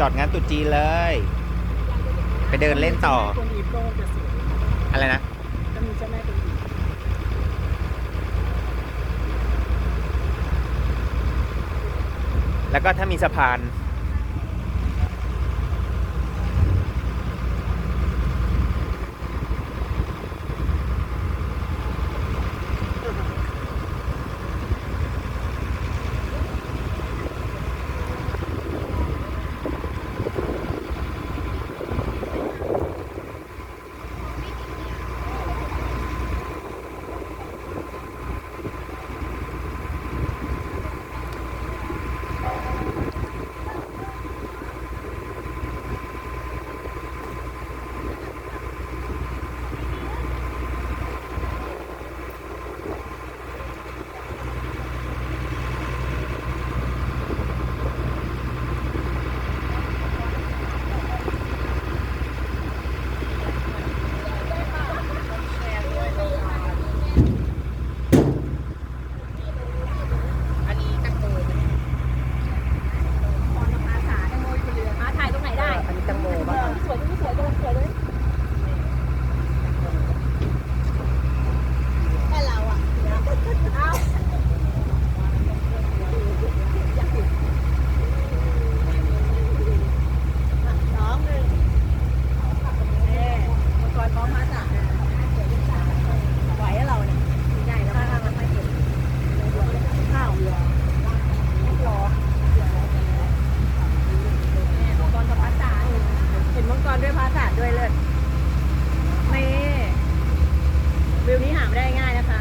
จอดงานตรุษจีนเลย ไปเดินเล่นต่อ คนอีฟก็จะสวยอะไรนะก็มีเจ้าแม่คนอีฟแล้วก็ถ้ามีสะพานอันนี้ตังโม พรภาษาแตงโมอยู่บนเรือมาถ่ายตรงไหนได้ อันนี้ตังโมป่ะคะ สวยที่สวยกำลังสวยเลยแต่เราอะเอาสองหนึ่งเอ๊มังกรพร้อมมาจ้ะไหวอะเราเนี่ยใหญ่แล้วข้างๆไม่เห็นข้าวรอ มังกรกับภาษาเห็นมังกรด้วยภาษาด้วยเลยนี่วิวนี้หา ไม่ได้ง่ายนะคะ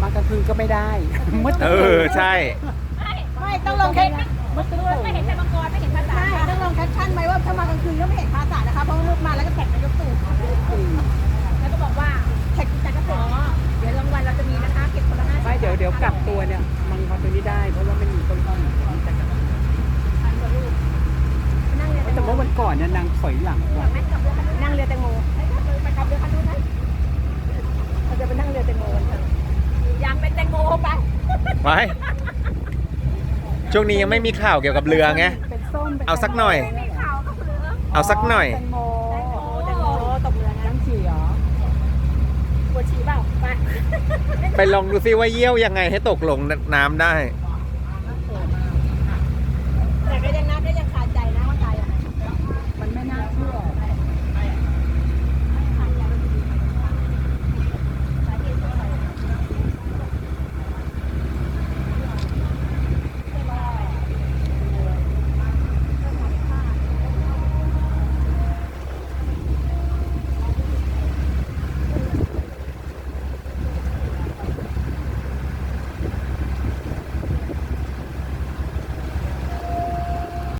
มากลางคืนก็ไม่ได้ มืดเออ ใช่ ไม่ไม่ต้องลงแค่มันไม่เห็นแต่มังกรไม่เห็นภาษาใช่ต้องลงแคปชั่นไว้ว่าถ้ามากลางคืนก็ไม่เห็นภาษานะคะเพราะว่ามืดมาแล้วก็แท็กนายกตู่แล้วก็บอกว่าแท็กจักรเกษมเดี๋ยวรางวัลเราจะมีนะคะเก็บคนละห้าไม่เดี๋ยวเดี๋ยวกลับตัวเนี่ยมันพอตัวนี้ได้ เพราะว่าไม่มีเก้าอี้มันจะกลับนั่งเรือแตงแต่โมว่าวันก่อนเนี่ยนางถอยหลังว่ะนั่งเรือแตงโมไปขับเรือคันนู้นนะเราจะไปนั่งเรือแตงโมกันค่ะอยากเป็นแตงโมไป ไว้ช่วงนี้ยังไม่มีข่าวเกี่ยวกับเรือไงเป็นส้มป็นเอาสักหน่อยมีข่าวก็คือเอาสักหน่อยแตงโมแตงโมแตงโมตกเรือนะน้ำฉี่เหรอปวดฉี่เปล่าไปไปลองดูซิว่าเยี่ยวยังไงให้ตกลงน้ำได้ไ